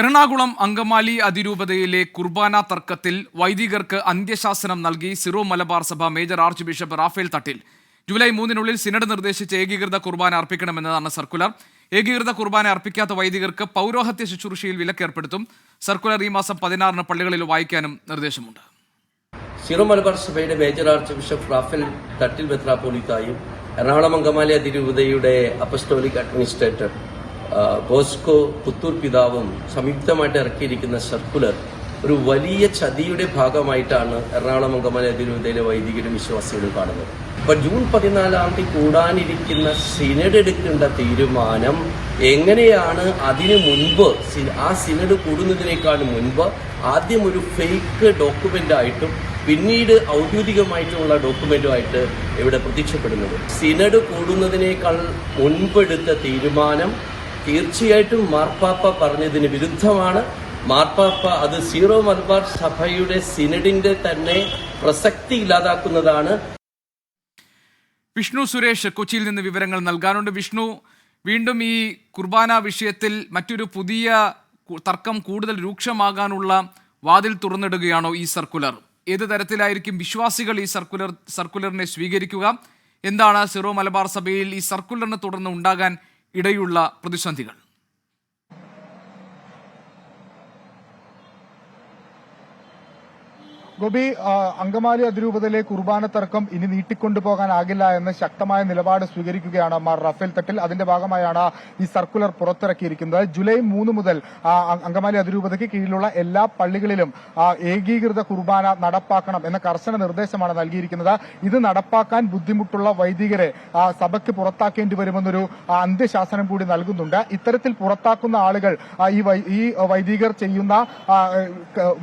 എറണാകുളം അങ്കമാലി അതിരൂപതയിലെ കുർബാന തർക്കത്തിൽ വൈദികർക്ക് അന്ത്യശാസനം നൽകി സിറോ മലബാർ സഭ major archbishop Raphael Thattil. July മൂന്നിനുള്ളിൽ synod നിർദ്ദേശിച്ച് ഏകീകൃത കുർബാന അർപ്പിക്കണമെന്നതാണ് സർക്കുലർ. ഏകീകൃത കുർബാന അർപ്പിക്കാത്ത വൈദികർക്ക് പൗരോഹത്യ ശുശ്രൂഷയിൽ വിലക്കേർപ്പെടുത്തും. സർക്കുലർ ഈ മാസം പതിനാറിന് പള്ളികളിൽ വായിക്കാനും നിർദ്ദേശമുണ്ട്. സിറോ മലബാർ സഭയുടെ major archbishop Raphael Thattil മെത്രാപ്പോലിത്തായും എറണാകുളം അങ്കമാലി അതിരൂപതയുടെ അപ്പസ്റ്റോലിക് അഡ്മിനിസ്ട്രേറ്റർ ബോസ്കോ പുത്തൂർ പിതാവും സംയുക്തമായിട്ട് ഇറക്കിയിരിക്കുന്ന സർക്കുലർ ഒരു വലിയ ചതിയുടെ ഭാഗമായിട്ടാണ് എറണാകുളം അങ്കമാലി അതിരൂപതയിലെ വൈദികരും വിശ്വാസികളും കാണുന്നത്. അപ്പൊ ജൂൺ പതിനാലാം തീയതി കൂടാനിരിക്കുന്ന സിനഡ് എടുക്കേണ്ട തീരുമാനം എങ്ങനെയാണ് അതിനു മുൻപ് ആ സിനഡ് കൂടുന്നതിനേക്കാൾ മുൻപ് ആദ്യം ഒരു ഫേക്ക് ഡോക്യുമെന്റ് ആയിട്ടും പിന്നീട് ഔദ്യോഗികമായിട്ടുള്ള ഡോക്യുമെന്റുമായിട്ട് ഇവിടെ പ്രത്യക്ഷപ്പെടുന്നത്? സിനഡ് കൂടുന്നതിനേക്കാൾ മുൻപെടുത്ത തീരുമാനം തീർച്ചയായിട്ടും മാർപ്പാപ്പ പറഞ്ഞതിന് വിരുദ്ധമാണ്. മാർപ്പാപ്പ അത് സീറോ മലബാർ സഭയുടെ സിനഡിന്റെ തന്നെ പ്രസക്തി ഇല്ലാതാക്കുന്നതാണ്. വിഷ്ണു സുരേഷ് കൊച്ചിയിൽ നിന്ന് വിവരങ്ങൾ നൽകാനുണ്ട്. വിഷ്ണു വീണ്ടും ഈ കുർബാന വിഷയത്തിൽ മറ്റൊരു പുതിയ തർക്കം കൂടുതൽ രൂക്ഷമാകാനുള്ള വാതിൽ തുറന്നിടുകയാണോ ഈ സർക്കുലർ? ഏത് തരത്തിലായിരിക്കും വിശ്വാസികൾ ഈ സർക്കുലർ സർക്കുലറിനെ സ്വീകരിക്കുക? എന്താണ് സിറോ മലബാർ സഭയിൽ ഈ സർക്കുലറിനെ തുടർന്ന് ഉണ്ടാകാൻ ഇടയുള്ള പ്രതിസന്ധികൾ. ഗോപി അങ്കമാലി അതിരൂപതയിലെ കുർബാന തർക്കം ഇനി നീട്ടിക്കൊണ്ടുപോകാനാകില്ല എന്ന് ശക്തമായ നിലപാട് സ്വീകരിക്കുകയാണ് മാർ റഫേൽ തട്ടിൽ. അതിന്റെ ഭാഗമായാണ് ഈ സർക്കുലർ പുറത്തിറക്കിയിരിക്കുന്നത്. ജൂലൈ മൂന്ന് മുതൽ അങ്കമാലി അതിരൂപതയ്ക്ക് കീഴിലുള്ള എല്ലാ പള്ളികളിലും ഏകീകൃത കുർബാന നടപ്പാക്കണം എന്ന കർശന നിർദ്ദേശമാണ് നൽകിയിരിക്കുന്നത്. ഇത് നടപ്പാക്കാൻ ബുദ്ധിമുട്ടുള്ള വൈദികരെ സഭയ്ക്ക് പുറത്താക്കേണ്ടി വരുമെന്നൊരു അന്ത്യശാസനം കൂടി നൽകുന്നുണ്ട്. ഇത്തരത്തിൽ പുറത്താക്കുന്ന ആളുകൾ ഈ വൈദികർ ചെയ്യുന്ന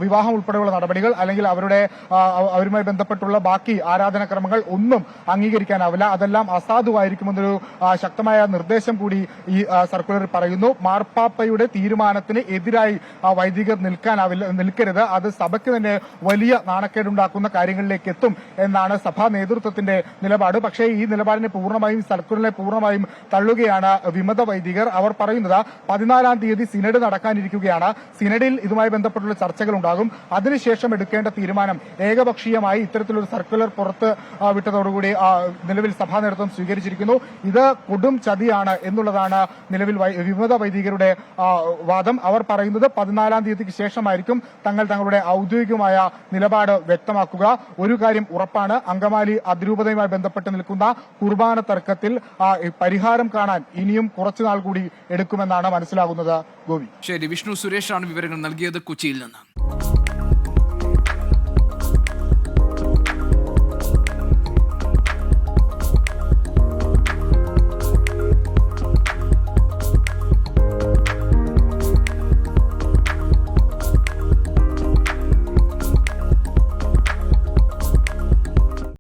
വിവാഹം ഉൾപ്പെടെയുള്ള നടപടികൾ അല്ലെങ്കിൽ അവരുടെ ആ, അവ- അവരുമായി ബന്ധപ്പെട്ടുള്ള ബാക്കി ആരാധനക്രമങ്ങൾ ഒന്നും അംഗീകരിക്കാനാവില്ല. അതെല്ലാം അസാധുവായിരിക്കുമെന്നൊരു ശക്തമായ നിർദ്ദേശം കൂടി ഈ സർക്കുലറിൽ പറയുന്നു. മാർപ്പാപ്പയുടെ തീരുമാനത്തിന് എതിരായി വൈദികർ നിൽക്കാനാവില്ല നിൽക്കരുത്. അത് സഭയ്ക്ക് തന്നെ വലിയ നാണക്കേടുണ്ടാക്കുന്ന കാര്യങ്ങളിലേക്ക് എത്തും എന്നാണ് സഭാ നേതൃത്വത്തിന്റെ നിലപാട്. പക്ഷേ ഈ നിലപാടിനെ പൂർണമായും സർക്കുലറിനെ പൂർണമായും തള്ളുകയാണ് വിമത വൈദികർ. അവർ പറയുന്നത് പതിനാലാം തീയതി സിനഡ് നടക്കാനിരിക്കുകയാണ്. സിനഡിൽ ഇതുമായി ബന്ധപ്പെട്ടുള്ള ചർച്ചകൾ ഉണ്ടാകും. അതിനുശേഷം എടുക്കേണ്ട തീരുമാനം ഏകപക്ഷീയമായി ഇത്തരത്തിലൊരു സർക്കുലർ പുറത്ത് വിട്ടതോടുകൂടി നിലവിൽ സഭാ നേതൃത്വം സ്വീകരിച്ചിരിക്കുന്നു. ഇത് കൊടും ചതിയാണ് എന്നുള്ളതാണ് നിലവിൽ വിമത വൈദികരുടെ വാദം. അവർ പറയുന്നത് പതിനാലാം തീയതിക്ക് ശേഷമായിരിക്കും തങ്ങൾ തങ്ങളുടെ ഔദ്യോഗികമായ നിലപാട് വ്യക്തമാക്കുക. ഒരു കാര്യം ഉറപ്പാണ് അങ്കമാലി അതിരൂപതയുമായി ബന്ധപ്പെട്ട് നിൽക്കുന്ന കുർബാന തർക്കത്തിൽ പരിഹാരം കാണാൻ ഇനിയും കുറച്ചുനാൾ കൂടി എടുക്കുമെന്നാണ് മനസ്സിലാകുന്നത്. ഗോപി. ശരി വിഷ്ണു സുരേഷാണ് വിവരങ്ങൾ നൽകിയത് കൊച്ചിയിൽ നിന്ന്.